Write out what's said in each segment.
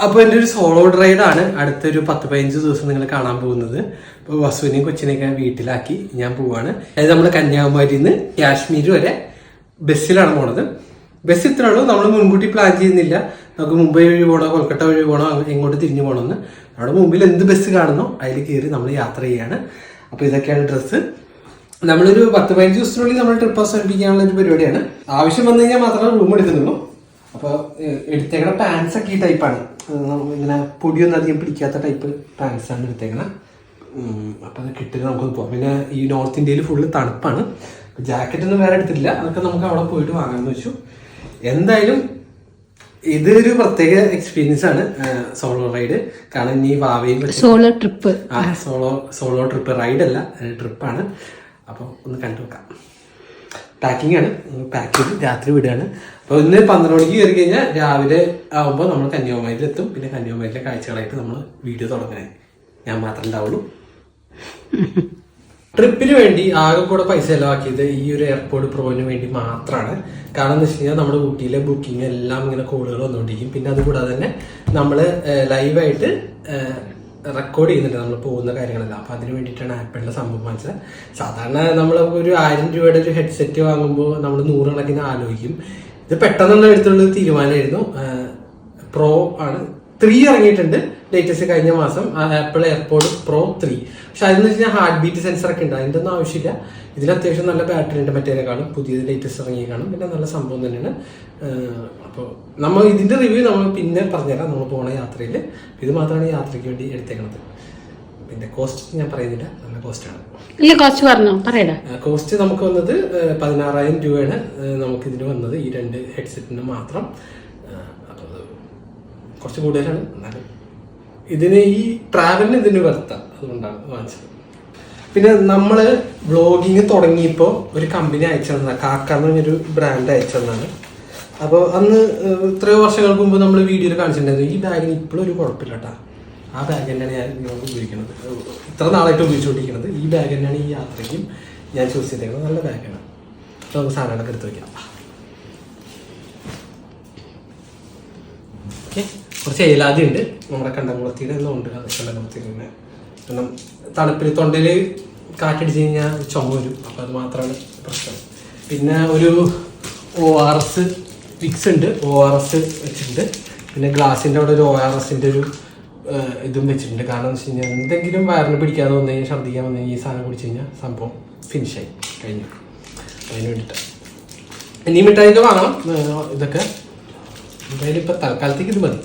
അപ്പോൾ എന്റെ ഒരു സോളോ റൈഡാണ് അടുത്തൊരു പത്ത് പതിനഞ്ച് ദിവസം നിങ്ങൾ കാണാൻ പോകുന്നത്. അപ്പോൾ വസുവിനെയും കൊച്ചിനെയൊക്കെ വീട്ടിലാക്കി ഞാൻ പോവാണ്. അതായത് നമ്മൾ കന്യാകുമാരി നിന്ന് കാശ്മീർ വരെ ബസ്സിലാണ് പോണത്. ബസ് ഇത്രേ ഉള്ളൂ. നമ്മൾ മുൻകൂട്ടി പ്ലാൻ ചെയ്യുന്നില്ല. നമുക്ക് മുംബൈ വഴി പോകണോ കൊൽക്കത്ത വഴി പോകണോ എങ്ങോട്ട് തിരിഞ്ഞു പോകണമെന്ന് നമ്മുടെ മുമ്പിൽ എന്ത് ബസ് കാണുന്നോ അതിൽ കയറി നമ്മൾ യാത്ര ചെയ്യാണ്. അപ്പോൾ ഇതൊക്കെയാണ് ഡ്രസ്സ്. നമ്മളൊരു പത്ത് പതിനഞ്ച് ദിവസത്തിനുള്ളിൽ നമ്മൾ ട്രിപ്പ് അവസാനിപ്പിക്കാനുള്ള ഒരു പരിപാടിയാണ്. ആവശ്യം വന്നു കഴിഞ്ഞാൽ മാത്രമേ റൂം എടുക്കുന്നുള്ളൂ. അപ്പോൾ എടുത്തേക്കണ പാൻസ് ഒക്കെ ഈ ടൈപ്പാണ് ഇങ്ങനെ പൊടിയൊന്നും അധികം പിടിക്കാത്ത ടൈപ്പ് പാൻസ് ആണ് എടുത്തേക്കണ. അപ്പോൾ അത് കിട്ടുക നമുക്ക് പോവാം. പിന്നെ ഈ നോർത്ത് ഇന്ത്യയിൽ ഫുള്ള് തണുപ്പാണ്. ജാക്കറ്റ് ഒന്നും വേറെ എടുത്തിട്ടില്ല. അതൊക്കെ നമുക്ക് അവിടെ പോയിട്ട് വാങ്ങാമെന്ന് വെച്ചു. എന്തായാലും ഇതൊരു പ്രത്യേക എക്സ്പീരിയൻസ് ആണ് സോളോ റൈഡ് കാരണം ഇനി വാവയും സോളോ ട്രിപ്പ് ആ സോളോ സോളോ ട്രിപ്പ് റൈഡ് അല്ല ട്രിപ്പാണ് അപ്പോൾ ഒന്ന് കണ്ടു നോക്കാം പാക്കിംഗ് ആണ് പാക്ക് ചെയ്ത് രാത്രി വിടുകയാണ്. ഇന്ന് പന്ത്രണ്ട് മണിക്ക് കയറി കഴിഞ്ഞാൽ രാവിലെ ആകുമ്പോൾ നമ്മൾ കന്യാകുമാരിയിൽ എത്തും. പിന്നെ കന്യാകുമാരിയിലെ കാഴ്ചകളായിട്ട് നമ്മൾ വീഡിയോ തുടങ്ങണേ ഞാൻ മാത്രം ഉണ്ടാവുള്ളൂ. ട്രിപ്പിന് വേണ്ടി ആകെ കൂടെ പൈസ ചെലവാക്കിയത് ഈ ഒരു എയർപോർട്ട് പ്രോവിന് വേണ്ടി മാത്രമാണ് കാരണം എന്ന് വെച്ച് കഴിഞ്ഞാൽ നമ്മുടെ ഊട്ടിയിലെ ബുക്കിംഗ് എല്ലാം ഇങ്ങനെ കോളുകൾ വന്നുകൊണ്ടിരിക്കും പിന്നെ അതുകൂടാതെ തന്നെ നമ്മൾ ലൈവായിട്ട് റെക്കോർഡ് ചെയ്യുന്നുണ്ട് നമ്മൾ പോകുന്ന കാര്യങ്ങളെല്ലാം. അപ്പോൾ അതിന് വേണ്ടിയിട്ടാണ് ആപ്പിളിന്റെ സംഭവം വാങ്ങിച്ചത്. സാധാരണ നമ്മൾ ഒരു ആയിരം രൂപയുടെ ഒരു ഹെഡ്സെറ്റ് വാങ്ങുമ്പോൾ നമ്മൾ നൂറുകണക്കിന് ആലോചിക്കും. ഇത് പെട്ടെന്നുള്ള എടുത്തുള്ള തീരുമാനമായിരുന്നു പ്രോ ആണ്. ത്രീ ഇറങ്ങിയിട്ടുണ്ട്. ലേറ്റസ്റ്റ് കഴിഞ്ഞ മാസം. ആപ്പിൾ എയർപോർട്ട് പ്രോ ത്രീ പക്ഷെ അതെന്ന് വെച്ച് കഴിഞ്ഞാൽ ഹാർട്ട് ബീറ്റ് സെൻസർ ഒക്കെ ഉണ്ട്. അതിന്റെ ഒന്നും ആവശ്യമില്ല. ഇതിൽ അത്യാവശ്യം നല്ല ബാറ്ററി ഉണ്ട് മറ്റേതിനെക്കാളും പുതിയത് ലേറ്റസ്റ്റ് ഇറങ്ങിയ കാണും പിന്നെ നല്ല സംഭവം തന്നെയാണ്. അപ്പോൾ നമ്മൾ ഇതിന്റെ റിവ്യൂ നമ്മൾ പിന്നെ പറഞ്ഞുതരാം. നമ്മൾ പോണ യാത്രയിൽ ഇത് മാത്രമാണ് യാത്രയ്ക്ക് വേണ്ടി എടുത്തേക്കണത്. പിന്നെ കോസ്റ്റ് ഞാൻ പറയുന്നില്ല. നല്ല കോസ്റ്റാണ് ഇല്ല കോസ്റ്റ് പറഞ്ഞോ? പറയടാ. കോസ്റ്റ് നമുക്ക് വന്നത് പതിനാറായിരം രൂപയാണ്. നമുക്ക് ഇതിന് വന്നത് ഈ രണ്ട് ഹെഡ്സെറ്റിന് മാത്രം. അപ്പോൾ അത് കുറച്ച് കൂടുതലാണ്. എന്നാലും ഇതിന് ഈ ട്രാവലിന് ഇതിന് വെറുത്ത അതുകൊണ്ടാണ് വാങ്ങിച്ചത്. പിന്നെ നമ്മൾ വ്ളോഗിങ് തുടങ്ങിയപ്പോൾ ഒരു കമ്പനി അയച്ചു തന്നതാണ് കാക്ക എന്ന് പറഞ്ഞൊരു ബ്രാൻഡ് അയച്ചു തന്നാണ് അപ്പോൾ അന്ന് ഇത്രയോ എത്രയോ വർഷങ്ങൾക്ക് മുമ്പ് നമ്മൾ വീഡിയോയിൽ കാണിച്ചിട്ടുണ്ടായിരുന്നു. ഈ ബാഗിന് ഇപ്പോഴും ഒരു കുഴപ്പമില്ല കേട്ടോ ആ ബാഗ് തന്നെയാണ് ഞാൻ ഉപയോഗിക്കുന്നത്. ഇത്ര നാളായിട്ട് ഉപയോഗിച്ചുകൊണ്ടിരിക്കുന്നത്. ഈ ബാഗ് തന്നെയാണ് ഈ യാത്രയ്ക്കും ഞാൻ ചൂസ് ചെയ്തേക്കുന്നത്. നല്ല ബാഗാണ് അപ്പോൾ നമുക്ക് സാധനങ്ങളൊക്കെ എടുത്ത് വയ്ക്കാം ഓക്കെ. കുറച്ച് ഏലാതി ഉണ്ട്. നമ്മുടെ കണ്ടംകുളത്തിയുടെ എല്ലാം ഉണ്ട്. കണ്ടംകുളത്തിൽ തന്നെ. കാരണം തണുപ്പിൽ തൊണ്ടയിൽ കാറ്റടിച്ച് കഴിഞ്ഞാൽ ചുമ വരും. അപ്പോൾ അത് മാത്രമാണ് പ്രശ്നം. പിന്നെ ഒരു ഒ ആർ എസ് വിക്സ് ഉണ്ട്. ഒ ആർ എസ് വെച്ചിട്ടുണ്ട്. പിന്നെ ഗ്ലാസിന്റെ അവിടെ ഒരു ഒ ആർ എസിന്റെ ഒരു ഇതും വെച്ചിട്ടുണ്ട്. കാരണം എന്ന് വെച്ച് കഴിഞ്ഞാൽ എന്തെങ്കിലും വയറിന് പിടിക്കാതെ വന്നു കഴിഞ്ഞാൽ ഛർദ്ദിക്കാൻ വന്നു കഴിഞ്ഞാൽ ഈ സാധനം കുടിച്ച് കഴിഞ്ഞാൽ സംഭവം ഫിനിഷായി കഴിഞ്ഞു. അതിന് വേണ്ടിയിട്ട് ഇനി മിഠായിയൊക്കെ വാങ്ങണം. ഏഹ്, ഇതൊക്കെ. എന്തായാലും ഇപ്പം തൽക്കാലത്തേക്ക് ഇത് മതി.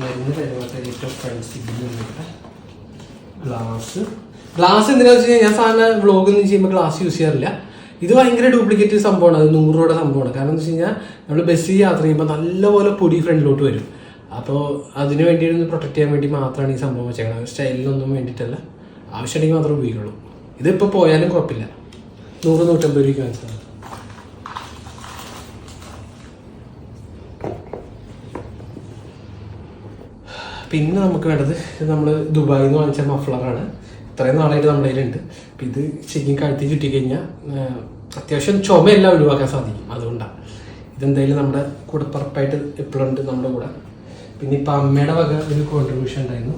മരുന്ന് ഇതിൽ ഗ്ലാസ് ഗ്ലാസ് എന്തിനാ വെച്ച് കഴിഞ്ഞാൽ ഞാൻ സാധാരണ വ്ളോഗൊന്നും ചെയ്യുമ്പോൾ ഗ്ലാസ് യൂസ് ചെയ്യാറില്ല. ഇത് ഭയങ്കര ഡ്യൂപ്ലിക്കേറ്റ് സംഭവമാണ്. അത് നൂറ് രൂപയുടെ സംഭവമാണ്. കാരണം എന്ന് വെച്ച് കഴിഞ്ഞാൽ നമ്മൾ ബസ്സിൽ യാത്ര ചെയ്യുമ്പോൾ നല്ലപോലെ പൊടി ഫ്രണ്ടിലോട്ട് വരും. അപ്പോൾ അതിന് വേണ്ടി ഒന്ന് പ്രൊട്ടക്ട് ചെയ്യാൻ വേണ്ടി മാത്രമാണ് ഈ സംഭവം വെച്ചേക്കുന്നത് സ്റ്റൈലിനൊന്നും വേണ്ടിയിട്ടല്ല. ആവശ്യമുണ്ടെങ്കിൽ മാത്രമേ ഉപയോഗിക്കുള്ളൂ. ഇതിപ്പോൾ പോയാലും കുഴപ്പമില്ല. നൂറ് നൂറ്റമ്പത് രൂപയ്ക്ക് വാങ്ങിച്ചതാണ്. പിന്നെ നമുക്ക് വേണ്ടത് നമ്മൾ ദുബായിൽ നിന്ന് വാങ്ങിച്ച മഫ്ലറാണ് ഇത്രയും നാളായിട്ട് നമ്മുടെ കയ്യിലുണ്ട്. അപ്പം ഇത് ശരിക്കും കഴുത്തി ചുറ്റി കഴിഞ്ഞാൽ അത്യാവശ്യം ചുമയെല്ലാം ഒഴിവാക്കാൻ സാധിക്കും. അതുകൊണ്ടാണ് ഇതെന്തായാലും നമ്മുടെ കൂടെ പറപ്പായിട്ട് എപ്പോഴും ഉണ്ട് നമ്മുടെ കൂടെ. പിന്നെ ഇപ്പം അമ്മയുടെ വക ഒരു കോൺട്രിബ്യൂഷൻ ഉണ്ടായിരുന്നു.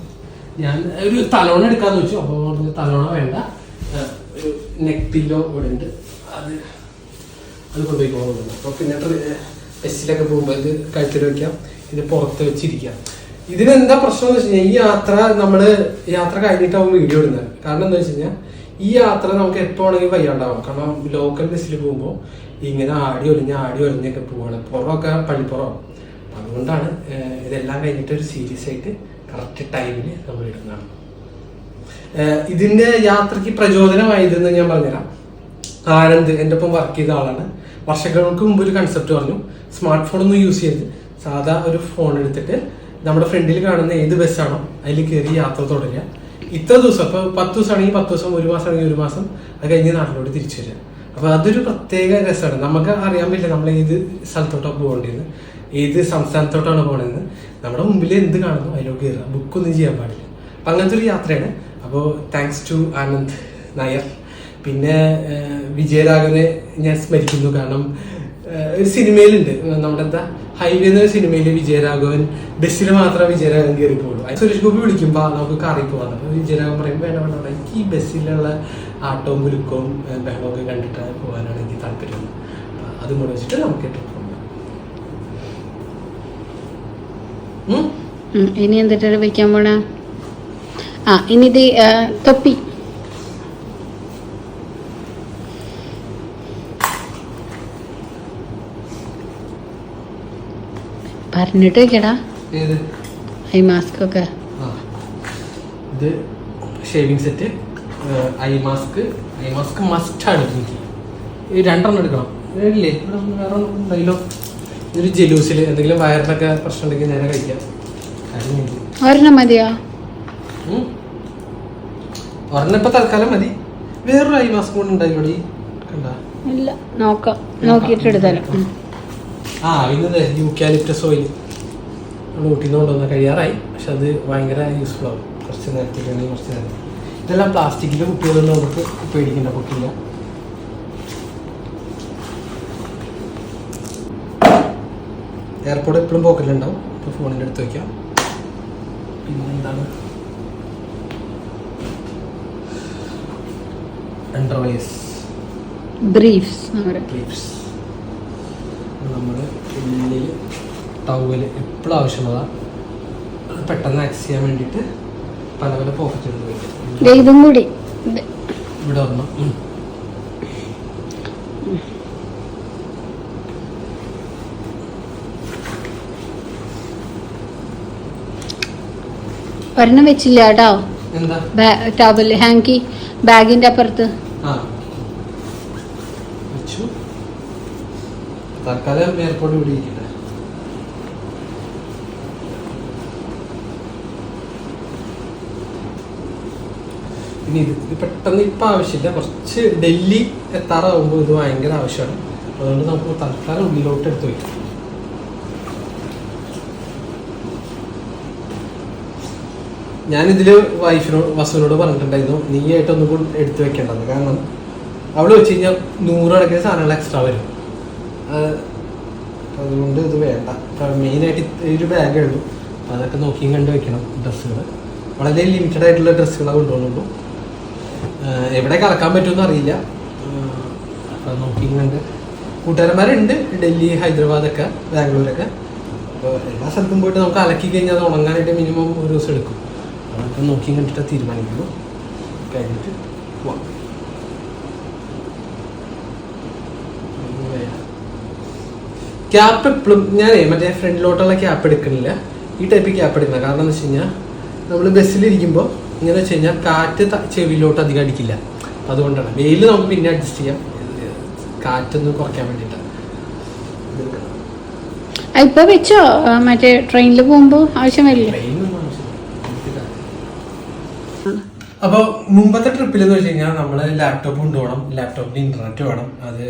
ഞാൻ ഒരു തലോണ എടുക്കാന്ന് വെച്ചു. അപ്പോൾ തലോണ വേണ്ട. ഒരു നെക്ക് പില്ലോ ഇവിടെ ഉണ്ട്. അത് അത് കൊണ്ടുപോയി അപ്പോൾ പിന്നെ ബസ്സിലൊക്കെ പോകുമ്പോൾ ഇത് കഴുത്തിൽ വയ്ക്കാം ഇത് പുറത്ത് വെച്ചിരിക്കാം. ഇതിനെന്താ പ്രശ്നം എന്ന് വെച്ച് കഴിഞ്ഞാൽ ഈ യാത്ര നമ്മൾ യാത്ര കഴിഞ്ഞിട്ടാവും വീഡിയോ ഇടുന്നത്. കാരണം എന്താ വെച്ച് കഴിഞ്ഞാൽ ഈ യാത്ര നമുക്ക് എപ്പോൾ ആണെങ്കിൽ വയ്യാണ്ടാവും. കാരണം ലോക്കൽ ബസ്സിൽ പോകുമ്പോൾ ഇങ്ങനെ ആടി ഒലിഞ്ഞ് ആടി ഒലിഞ്ഞൊക്കെ പോവാണ്. പുറമൊക്കെ പള്ളിപ്പുറം. അതുകൊണ്ടാണ് ഇതെല്ലാം കഴിഞ്ഞിട്ട് ഒരു സീരിയസ് ആയിട്ട് കറക്റ്റ് ടൈമിന് നമ്മൾ ഇടുന്നതാണ്. ഇതിന്റെ യാത്രയ്ക്ക് പ്രചോദനമായതെന്ന് ഞാൻ പറഞ്ഞുതരാം. ആനന്ദ് എന്റെ ഒപ്പം വർക്ക് ചെയ്ത ആളാണ്. വർഷങ്ങൾക്ക് മുമ്പ് ഒരു കൺസെപ്റ്റ് പറഞ്ഞു. സ്മാർട്ട് ഫോൺ ഒന്നും യൂസ് ചെയ്ത് സാധാ ഒരു ഫോൺ എടുത്തിട്ട് നമ്മുടെ ഫ്രണ്ടിൽ കാണുന്ന ഏത് ബസ്സാണോ അതിൽ കയറി യാത്ര തുടരുക. ഇത്ര ദിവസം അപ്പോൾ പത്ത് ദിവസമാണെങ്കിൽ പത്ത് ദിവസം ഒരു മാസം ആണെങ്കിൽ ഒരു മാസം അത് കഴിഞ്ഞ് നാട്ടിലോട്ട് തിരിച്ചു വരിക. അപ്പോൾ അതൊരു പ്രത്യേക രസമാണ്. നമുക്ക് അറിയാൻ പറ്റില്ല നമ്മൾ ഏത് സ്ഥലത്തോട്ടാണ് പോകേണ്ടത് ഏത് സംസ്ഥാനത്തോട്ടാണ് പോകേണ്ടത് നമ്മുടെ മുമ്പിൽ എന്ത് കാണുന്നു അതിലോട്ട് കയറുക. ബുക്കൊന്നും ചെയ്യാൻ പാടില്ല. അപ്പം അങ്ങനത്തെ ഒരു യാത്രയാണ്. അപ്പോൾ താങ്ക്സ് ടു ആനന്ദ് നായർ. പിന്നെ വിജയരാഘവനെ ഞാൻ സ്മരിക്കുന്നു. കാരണം ഒരു സിനിമയിലുണ്ട്. നമ്മുടെ എന്താ ഹൈവേ എന്ന സിനിമയിൽ വിജയരാഘവൻ ബസ്സിൽ മാത്രമേ വിജയരാഘവൻ കയറി പോകുള്ളൂ സുരേഷ് ഗോപി വിളിക്കുമ്പോൾ നമുക്ക് കാറി പോകാം. വിജയരാഘവൻ പറയും വേണ്ട വേണ്ട. എനിക്ക് ഈ ബസ്സിലുള്ള ആട്ടവും കുലുക്കവും ഒക്കെ കണ്ടിട്ട് പോകാനാണ് എനിക്ക് താല്പര്യം. അതും കൂടെ വെച്ചിട്ട് നമുക്ക് ഇനി എന്തിട്ടാണ് വെക്കാൻ പോണ? ആ ഇനി ഇത് തൊപ്പി. പറഞ്ഞിട്ട് വെക്കടാ ഏത്? ഐ മാസ്ക് ഒക്കെ. ഇത് shaving set eye mask eye mask ആണ് എനിക്ക്. ഈ രണ്ടെണ്ണം എടുക്കണം. ഇല്ലേ? ഇവിടെ വേറെ ഒന്നും ഉണ്ടായില്ലോ ഇതൊരു ജലൂസിൽ എന്തെങ്കിലും വയറിനൊക്കെ പ്രശ്നം ഉണ്ടെങ്കിൽ നേരെ കഴിക്കാം. ഒരെണ്ണം മതിയോ? ഒരെണ്ണം ഇപ്പൊ തൽക്കാലം മതി. വേറൊരു ഐ മാസ്ക് കൂടെ ഉണ്ടായില്ലോ കണ്ട? ഇല്ല. നോക്കാം. നോക്കിയിട്ട് എടുത്താലോ. ആ പിന്നെ യൂക്കാലിപ്റ്റസ് ഓയിൽ നമ്മൾ നിന്ന് കൊണ്ടുവന്ന കഴിയാറായി. പക്ഷെ അത് ഭയങ്കര യൂസ്ഫുൾ ആവും കുറച്ച് നേരത്തേക്കാണെങ്കിൽ കുറച്ച് നേരത്തെ ഇതെല്ലാം പ്ലാസ്റ്റിക്കിന്റെ കുപ്പികളൊന്നും നമുക്ക് പേടിക്കേണ്ട കുട്ടിയില്ല എയർപോർട്ട് എപ്പോഴും പോക്കറ്റിലുണ്ടാവും ഇപ്പോൾ ഫോണിന്റെ അടുത്ത് വയ്ക്കാം പിന്നെ എന്താണ് ബ്രീഫ്സ് ബ്രീഫ്സ് നമ്മൾ ഉള്ളിൽ ടവൽ എപ്പോഴും ആവശ്യമുള്ളതാണ് അത് പെട്ടെന്ന് ആക്സസ് ചെയ്യാൻ വേണ്ടിയിട്ട് പല പല പോക്കറ്റുകൾ വയ്ക്കും ഇതും കൂടി. ഇവിടെ ഉം. ഒരെണ്ണം വെച്ചില്ല കേട്ടോ. ടവൽ ഹാങ്കി ബാഗിന്റെ അപ്പുറത്ത്. ആ വെച്ചു തൽക്കാലം ഏർപ്പാട് ഇവിടെ ഇനി ഇത് പെട്ടെന്ന് ഇപ്പം ആവശ്യമില്ല. കുറച്ച് ഡൽഹി എത്താറാകുമ്പോൾ ഇത് ഭയങ്കര ആവശ്യമാണ്. അതുകൊണ്ട് നമുക്ക് തൽക്കാലം ഉള്ളിലോട്ട് എടുത്തു വയ്ക്കാം ഞാനിതിൽ വൈഫിനോട് വസുവിനോട് പറഞ്ഞിട്ടുണ്ടായിരുന്നു നീ ആയിട്ട് ഒന്നും കൂടി എടുത്തു വെക്കേണ്ടത്. കാരണം അവിടെ വെച്ച് കഴിഞ്ഞാൽ നൂറ് കണക്കിന് സാധനങ്ങൾ എക്സ്ട്രാ വരും. അതുകൊണ്ട് ഇത് വേണ്ട. മെയിനായിട്ട് ഒരു ബാഗേ ഉള്ളൂ. അപ്പോൾ അതൊക്കെ നോക്കിയും കണ്ട് വെക്കണം ഡ്രസ്സുകൾ വളരെ ലിമിറ്റഡ് ആയിട്ടുള്ള ഡ്രസ്സുകളാണ് കൊണ്ടുപോകുന്നുള്ളൂ. എവിടെ കറക്കാൻ പറ്റുമെന്ന് അറിയില്ല. അപ്പം നോക്കിയും കണ്ട്. കൂട്ടുകാരന്മാരുണ്ട്. ഡൽഹി ഹൈദരാബാദൊക്കെ ബാംഗ്ലൂരൊക്കെ. അപ്പോൾ എല്ലാ സ്ഥലത്തും പോയിട്ട് നമുക്ക് അലക്കി കഴിഞ്ഞാൽ അത് ഉണങ്ങാനായിട്ട് മിനിമം ഒരു ദിവസം എടുക്കും. അതൊക്കെ നോക്കിയും കണ്ടിട്ട് തീരുമാനിക്കുന്നു കഴിഞ്ഞിട്ട് പോവാം. ക്യാപ്പ് എപ്പോഴും ഞാൻ മറ്റേ ഫ്രണ്ടിലോട്ടുള്ള ക്യാപ്പ് എടുക്കണില്ല. ഈ ടൈപ്പ് ക്യാപ്പ് എടുക്കണം കാരണം എന്ന് വെച്ച് കഴിഞ്ഞാൽ നമ്മൾ ബസ്സിലിരിക്കുമ്പോൾ ഇങ്ങനെ വെച്ച് കഴിഞ്ഞാൽ കാറ്റ് ചെവിയിലോട്ട് അധികം അടിക്കില്ല. അതുകൊണ്ടാണ്. വെയിൽ നമുക്ക് പിന്നെ അഡ്ജസ്റ്റ് ചെയ്യാം. കാറ്റൊന്ന് കുറയ്ക്കാൻ വേണ്ടിയിട്ടാണ് ഇതെടുക്കണം. ഇപ്പൊ വെച്ചോ? മറ്റേ ട്രെയിനിൽ പോകുമ്പോ ആവശ്യം വരില്ല? ട്രെയിനൊന്നും ആവശ്യമില്ല. എനിക്ക് കാറ്റ്. അപ്പോൾ മുമ്പത്തെ ട്രിപ്പിൽ എന്ന് വെച്ച് കഴിഞ്ഞാൽ നമ്മൾ ലാപ്ടോപ്പ് കൊണ്ടുപോകണം ലാപ്ടോപ്പിന് ഇന്റർനെറ്റ് വേണം അത്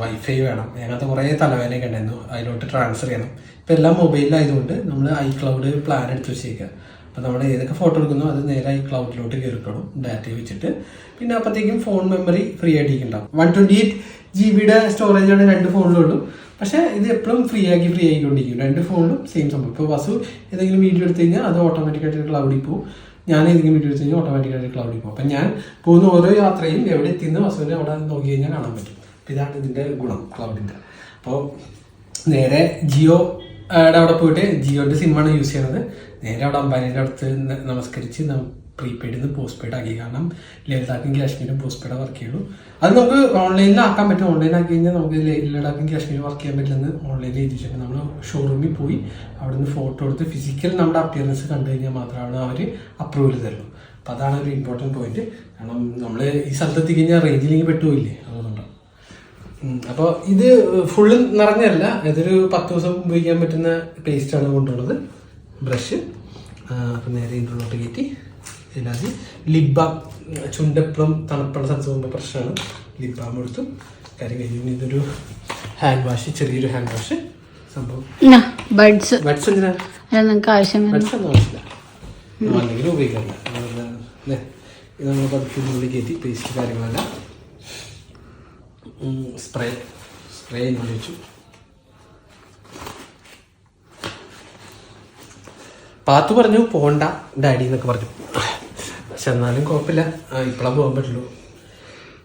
വൈഫൈ വേണം. അങ്ങനത്തെ കുറേ തലവേദനയൊക്കെ ഉണ്ടായിരുന്നു. അതിലോട്ട് ട്രാൻസ്ഫർ ചെയ്യണം. ഇപ്പം എല്ലാം മൊബൈലിലായതുകൊണ്ട് നമ്മൾ ഐ ക്ലൗഡ് പ്ലാൻ എടുത്ത് വെച്ചേക്കുക അപ്പോൾ നമ്മൾ ഏതൊക്കെ ഫോട്ടോ എടുക്കുന്നോ അത് നേരെ ഐ ക്ലൗഡിലോട്ട് കയറിക്കണം ഡാറ്റ വെച്ചിട്ട്. പിന്നെ അപ്പോഴത്തേക്കും ഫോൺ മെമ്മറി ഫ്രീ ആയിട്ടിരിക്കുന്നുണ്ടാവും വൺ ട്വന്റി എയ്റ്റ് ജി ബിയുടെ സ്റ്റോറേജാണ് രണ്ട് ഫോണിലുള്ളൂ പക്ഷേ ഇത് എപ്പോഴും ഫ്രീ ആക്കി ഫ്രീ ആയിക്കൊണ്ടിരിക്കും. രണ്ട് ഫോണിലും സെയിം സംഭവം. ഇപ്പോൾ വസു ഏതെങ്കിലും വീഡിയോ എടുത്തു കഴിഞ്ഞാൽ അത് ഓട്ടോമാറ്റിക്കായിട്ട് ക്ലൗഡിൽ പോകും ഞാൻ ഏതെങ്കിലും വീഡിയോ വെച്ച് കഴിഞ്ഞാൽ ഓട്ടോമാറ്റിക്കായിട്ട് ക്ലൗഡിൽ പോകും. അപ്പം ഞാൻ പോകുന്ന ഓരോ യാത്രയും എവിടെ എത്തിയെന്ന് വസുവിനെ അവിടെ നോക്കി കഴിഞ്ഞാൽ കാണാൻ പറ്റും. അപ്പം ഇതാണ് ഇതിന്റെ ഗുണം ക്ലൗഡിന്റെ അപ്പോൾ നേരെ ജിയോ അവിടെ പോയിട്ട് ജിയോന്റെ സിമ്മാണ് യൂസ് ചെയ്യുന്നത് നേരെ അവിടെ അംബാനിയുടെ അടുത്ത് നമസ്കരിച്ച് പ്രീപെയ്ഡിൽ നിന്ന് പോസ്റ്റ് പെയ്ഡ് ആക്കി. കാരണം ലളിതാക്കും കാശ്മീരും പോസ്റ്റ് പെയ്ഡ് വർക്ക് ചെയ്യുള്ളൂ. അത് നമുക്ക് ഓൺലൈനിൽ ആക്കാൻ പറ്റും. ഓൺലൈൻ ആക്കി കഴിഞ്ഞാൽ നമുക്ക് ലഡാക്കും കാശ്മീരും വർക്ക് ചെയ്യാൻ പറ്റില്ലെന്ന് ഓൺലൈനിൽ എഴുതിയിട്ടുണ്ട്. നമ്മൾ ഷോറൂമിൽ പോയി അവിടെ നിന്ന് ഫോട്ടോ എടുത്ത് ഫിസിക്കൽ നമ്മുടെ അപ്പിയറൻസ് കണ്ടു കഴിഞ്ഞാൽ മാത്രമാണ് അവർ അപ്രൂവൽ തരുള്ളൂ. അപ്പോൾ അതാണ് ഒരു ഇമ്പോർട്ടന്റ് പോയിന്റ് കാരണം നമ്മൾ ഈ സ്ഥലത്ത് എത്തിക്കഴിഞ്ഞാൽ റേഞ്ചിലേക്ക് പെട്ടുപോയില്ലേ? അപ്പോൾ ഇത് ഫുള്ള് നിറഞ്ഞല്ല ഇതൊരു പത്ത് ദിവസം ഉപയോഗിക്കാൻ പറ്റുന്ന പേസ്റ്റാണ് കൊണ്ടുള്ളത്. ബ്രഷ്. അപ്പം നേരെ ഇതിലോട്ട് കയറ്റി. ഇതിനകത്ത് ലിപ് ബാം ചുണ്ടെപ്പോഴും തണുപ്പുള്ള സ്ഥലത്ത് പോകുമ്പോൾ പ്രശ്നമാണ്. ലിപ് ബാം എടുത്തു. കാര്യം കഴിഞ്ഞു ഇതൊരു ഹാൻഡ് വാഷ് ചെറിയൊരു ഹാൻഡ് വാഷ് സംഭവം. ബഡ്സ് ബഡ്സ് എന്തിനാണ് നിങ്ങൾക്ക് ആവശ്യം ബഡ്സ് ഒന്നും ആവശ്യമില്ല. അല്ലെങ്കിൽ ഉപയോഗിക്കാറില്ല. നമ്മൾ പതുക്കുള്ളിൽ കയറ്റി പേസ്റ്റ് കാര്യങ്ങളെല്ലാം സ്പ്രേ സ്പ്രേ ഉപയോഗിച്ചു പാത്തു പറഞ്ഞു പോണ്ട ഡാഡി എന്നൊക്കെ പറഞ്ഞു. പക്ഷെ എന്നാലും കുഴപ്പമില്ല ഇപ്പോഴാണ് പോകാൻ പറ്റുള്ളൂ.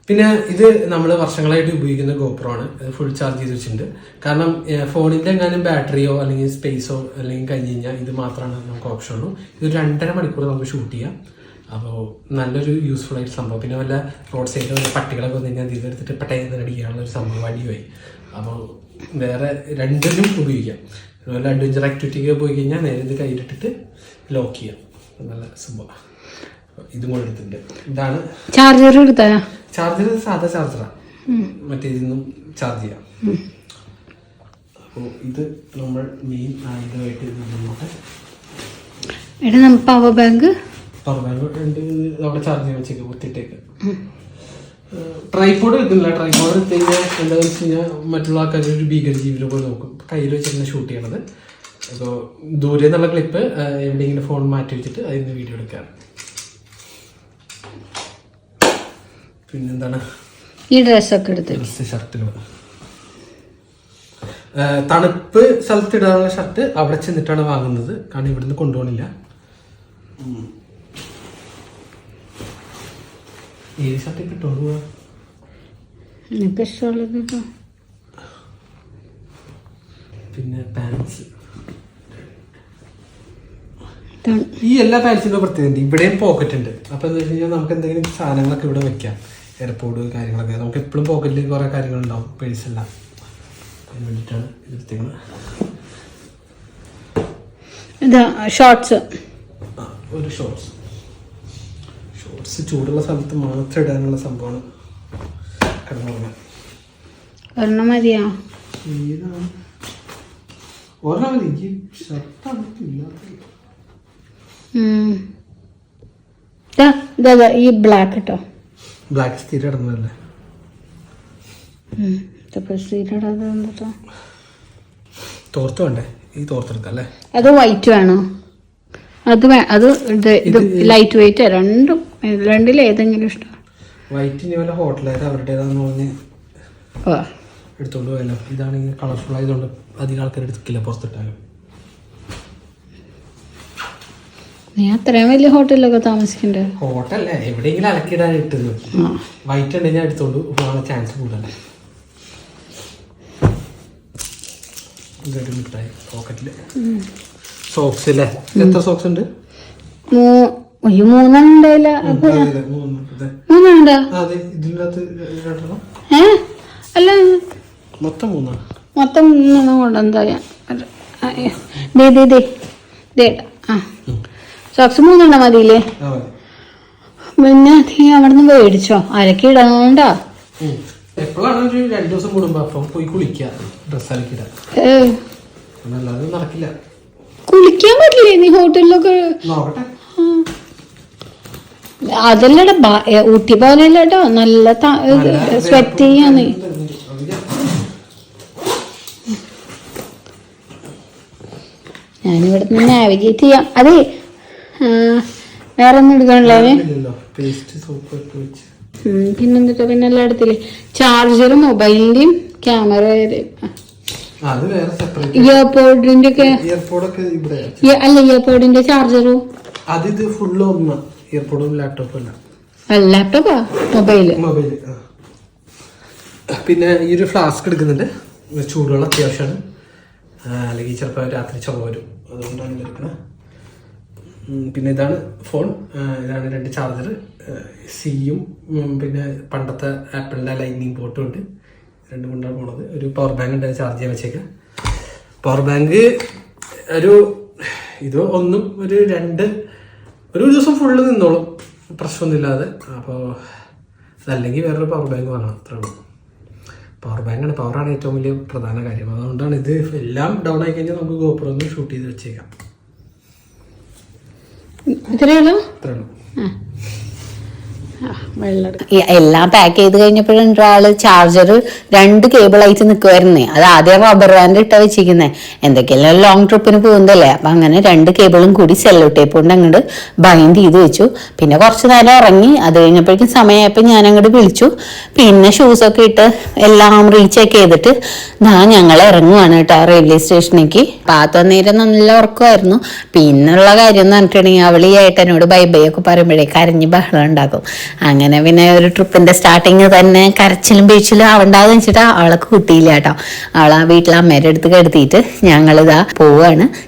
പിന്നെ ഇത് നമ്മൾ വർഷങ്ങളായിട്ട് ഉപയോഗിക്കുന്ന ഗോപ്രോ ആണ്. ഫുൾ ചാർജ് ചെയ്ത് വെച്ചിട്ടുണ്ട്. കാരണം ഫോണിന്റെ എങ്ങാനും ബാറ്ററിയോ അല്ലെങ്കിൽ സ്പേസോ അല്ലെങ്കിൽ കഴിഞ്ഞ് കഴിഞ്ഞാൽ ഇത് മാത്രമാണ് നമുക്ക് ഓപ്ഷൻ ഉള്ളൂ. ഇത് രണ്ടര മണിക്കൂർ നമുക്ക് ഷൂട്ട് ചെയ്യാം. അപ്പോൾ നല്ലൊരു യൂസ്ഫുൾ ആയിട്ട് സംഭവം. പിന്നെ വല്ല റോഡ് സൈഡിൽ വല്ല പട്ടികളൊക്കെ വന്നു കഴിഞ്ഞാൽ ഇത് എടുത്തിട്ട് പെട്ടെന്ന് അടിക്കാനുള്ള ഒരു സംഭവം വഴിയായി അപ്പോൾ വേറെ രണ്ടിനും ഉപയോഗിക്കാം. അതുപോലെ അഡ്വഞ്ചർ ആക്ടിവിറ്റിക്ക് പോയി കഴിഞ്ഞാൽ നേരെ ഇത് കയ്യിലിട്ടിട്ട് ലോക്ക് ചെയ്യാം. നല്ല സംഭവം ഇതും കൂടെ എടുത്തിട്ടുണ്ട് ഇതാണ് ചാർജർ എടുത്താ ചാർജർ സാധാ ചാർജറാണ് മറ്റേ നിന്നും ചാർജ് ചെയ്യാം. അപ്പോൾ ഇത് നമ്മൾ മെയിൻ ആയുധമായിട്ട് നമുക്ക് എടാ നമ്മ പവർ ബാങ്ക് പവർ ബാങ്ക് ഉണ്ട്. അവിടെ ചാർജ് ചെയ്യാൻ വെച്ചേക്ക് കുത്തിട്ടേക്ക് ട്രൈപോഡ് എടുക്കുന്നില്ല. ട്രൈപോഡ് എടുത്ത് കഴിഞ്ഞാൽ എന്താണെന്ന് വെച്ച് കഴിഞ്ഞാൽ മറ്റുള്ള ആൾക്കാർ ഒരു ഭീകര ജീവിതം പോലെ നോക്കും. കയ്യിൽ വെച്ചിരുന്ന ഷൂട്ട് ചെയ്യണത്. അപ്പോൾ ദൂരെ നിന്നുള്ള ക്ലിപ്പ് എവിടെയെങ്കിലും ഫോൺ മാറ്റി വെച്ചിട്ട് അതിൽ നിന്ന് വീഡിയോ എടുക്കാറ്. പിന്നെന്താണ്? ഈ ഡ്രസ്സൊക്കെ എടുത്ത് ഡ്രസ് ഷർട്ടുകൾ തണുപ്പ് സ്ഥലത്ത് ഇടാനുള്ള ഷർട്ട് അവിടെ ചെന്നിട്ടാണ് വാങ്ങുന്നത്. കാരണം ഇവിടുന്ന് കൊണ്ടുപോകണില്ല. ഏത് ഷർട്ട് കിട്ടുള്ളൂ ഇഷ്ടമുള്ളത് പിന്നെ പാൻസ്. ഈ എല്ലാ പാൻസിനും പ്രത്യേകത ഇവിടെയും പോക്കറ്റ് ഉണ്ട്. അപ്പൊ എന്താ വെച്ച് കഴിഞ്ഞാൽ നമുക്ക് എന്തെങ്കിലും സാധനങ്ങളൊക്കെ ഇവിടെ വെക്കാം. എയർപോർട്ട് കാര്യങ്ങളൊക്കെ. നമുക്ക് എപ്പോഴും പോക്കറ്റിൽ കുറെ കാര്യങ്ങളുണ്ടാവും പേഴ്സ് എല്ലാം. അതിന് വേണ്ടിയിട്ടാണ് എടുത്തേക്കുന്നത് ഷോർട്സ് ഒരു ഷോർട്സ് ഷോർട്സ് ചൂടുള്ള സ്ഥലത്ത് മാത്രം ഇടാനുള്ള സംഭവമാണ് കിടന്നുറങ്ങാൻ ഒരെണ്ണം മതിയോ? ഏതാണ്? ഒരെണ്ണം മതി. ഈ ഷർട്ട് ദാ, ഈ ബ്ലാക്ക് കേട്ടോ ബ്ലാക്ക് സ്ഥിരം ഇടുന്നതല്ലേ? തോർത്ത് വേണ്ടേ? ഈ തോർത്തെടുക്കാം അല്ലേ? അത് വൈറ്റ് വേണോ? അത് അത് ഇത് ഇത് ലൈറ്റ് വെയിറ്റ് രണ്ടും രണ്ടിൽ ഏതെങ്കിലും ഇഷ്ടം. വൈറ്റ് ഇനി വല്ല ഹോട്ടലായത് അവരുടേതാന്ന് പറഞ്ഞ് എടുത്തോണ്ട് പോയല്ലോ. ഇതാണെങ്കിൽ കളർഫുൾ ആയതുകൊണ്ട് അധികം ആൾക്കാർ എടുക്കില്ല പുറത്തിട്ടാലും. നീ അത്രയും വലിയ ഹോട്ടലിലൊക്കെ താമസിക്കണ്ടേ? ഹോട്ടലല്ലേ? എവിടെയെങ്കിലും അലക്കിടാൻ ഇട്ടത് വൈറ്റ് ഉണ്ടെങ്കിൽ ഞാൻ എടുത്തോണ്ട് പോകാനുള്ള ചാൻസ് കൂടുതലേ. ഇതൊരു മിഠായി പോക്കറ്റിൽ സോക്സ് അല്ലേ എത്ര സോക്സ് ഉണ്ട്? മൂന്നെണ്ണം മൂന്നെണ്ണം അല്ല മൊത്തം മൂന്നാണ് മൊത്തം മൂന്നെണ്ണം കൊണ്ടെന്താ ഞാൻ. ദേ ദേ ദേ. ദേ ആ. സോക്സ് മൂന്നെണ്ണം മതിയില്ലേ? പിന്നെ നീ അവിടെ നിന്ന് മേടിച്ചോ. അരക്കി ഇടണ്ട. എപ്പോഴാണ് രണ്ടു ദിവസം കൂടുമ്പോ അപ്പം പോയി കുളിക്കുക ഡ്രസ്സ് അലക്കിടാൻ ഏ. അല്ലാതെ നടക്കില്ല. കുളിക്കാൻ പറ്റില്ലേ? നീ ഹോട്ടലിലൊക്കെ അതല്ലടാ ഊട്ടി പോലെയല്ല കേട്ടോ നല്ല സ്വെറ്റ് ചെയ്യാന്ന് ഞാനിവിടെ നിന്ന് നാവിഗേറ്റ് ചെയ്യാം. അതെ വേറെ ഒന്നും എടുക്കണില്ലേ പിന്നെന്തിട്ടാ? പിന്നെ എല്ലാം എടുത്തില്ലേ? ചാർജറും മൊബൈലിന്റെയും ക്യാമറയുടെയും ഇയർപോഡിന്റെ ഒക്കെ അല്ല ഇയർപോഡിന്റെ ചാർജറും അത് ഇത് ഫുള്ള് ഒന്ന് ഇയർപോഡും ലാപ്ടോപ്പും അല്ല. ലാപ്ടോപ്പാ മൊബൈൽ മൊബൈൽ പിന്നെ ഈ ഒരു ഫ്ലാസ്ക് എടുക്കുന്നുണ്ട്. ചൂടുവെള്ളം അത്യാവശ്യമാണ്. അല്ലെങ്കിൽ ചിലപ്പോൾ രാത്രി ചുമ വരും. അതുകൊണ്ടാണ് ഉം, പിന്നെ ഇതാണ് ഫോൺ. ഇതാണ് രണ്ട് ചാർജർ സിയും പിന്നെ പണ്ടത്തെ ആപ്പിളിന്റെ ലൈനിങ് പോർട്ടും ഉണ്ട്. രണ്ടും കൊണ്ടാണ് പോണത്. ഒരു പവർ ബാങ്ക് ഉണ്ട് ചാർജ് ചെയ്യാൻ വെച്ചേക്കാം. പവർ ബാങ്ക് ഒരു ഇത് ഒന്നും ഒരു രണ്ട് ഒരു ദിവസം ഫുള്ള് നിന്നോളും. പ്രശ്നമൊന്നുമില്ലാതെ. അപ്പോൾ അതല്ലെങ്കിൽ വേറൊരു പവർ ബാങ്ക് വാങ്ങണം. അത്രേ ഉള്ളൂ. പവർ ബാങ്കാണ് പവറാണ് ഏറ്റവും വലിയ പ്രധാന കാര്യം. അതുകൊണ്ടാണ് ഇത് എല്ലാം ഡൗൺ ആയി കഴിഞ്ഞാൽ നമുക്ക് ഗോപുരം ഷൂട്ട് ചെയ്ത് വെച്ചേക്കാം. അത്രേ ഉള്ളൂ ആ. വെള്ളം എടുക്കാം ഈ എല്ലാം പാക്ക് ചെയ്ത് കഴിഞ്ഞപ്പോഴും ആൾ ചാർജർ രണ്ട് കേബിൾ ആയിട്ട് നിൽക്കുമായിരുന്നേ അത് ആദ്യം റബ്ബർ ബാൻഡ് ഇട്ട വെച്ചിരിക്കുന്നത് എന്തൊക്കെയല്ലോ ലോങ് ട്രിപ്പിന് പോകുന്നതല്ലേ? അപ്പൊ അങ്ങനെ രണ്ട് കേബിളും കൂടി സെല്ലോ ടേപ്പ് കൊണ്ട് അങ്ങോട്ട് ബൈൻഡ് ചെയ്ത് വെച്ചു. പിന്നെ കുറച്ച് നേരം ഇറങ്ങി. അത് കഴിഞ്ഞപ്പോഴേക്കും സമയമായപ്പോൾ ഞാൻ അങ്ങോട്ട് വിളിച്ചു. പിന്നെ ഷൂസൊക്കെ ഇട്ട് എല്ലാം റീചെക്ക് ചെയ്തിട്ട് ഞാൻ ഞങ്ങൾ ഇറങ്ങുവാണ് കേട്ടോ റെയിൽവേ സ്റ്റേഷനിലേക്ക് പാത്ത നേരം നല്ല ഉറക്കമായിരുന്നു. പിന്നുള്ള കാര്യം എന്ന് പറഞ്ഞിട്ടുണ്ടെങ്കിൽ അവൾ ഈ ഏട്ടനോട് ബൈ ബൈ ഒക്കെ പറയുമ്പോഴേ കരഞ്ഞ് ബഹളം ഉണ്ടാക്കും. അങ്ങനെ പിന്നെ ഒരു ട്രിപ്പിന്റെ സ്റ്റാർട്ടിങ് തന്നെ കരച്ചിലും ബീച്ചിലും ആവണ്ടാന്ന് വെച്ചിട്ട് അവളെ കുട്ടിയില്ല കേട്ടോ. അവളെ വീട്ടിൽ അമ്മേരെ അടുത്ത് കെടുത്തിയിട്ട് ഞങ്ങളിതാ പോവാണ്.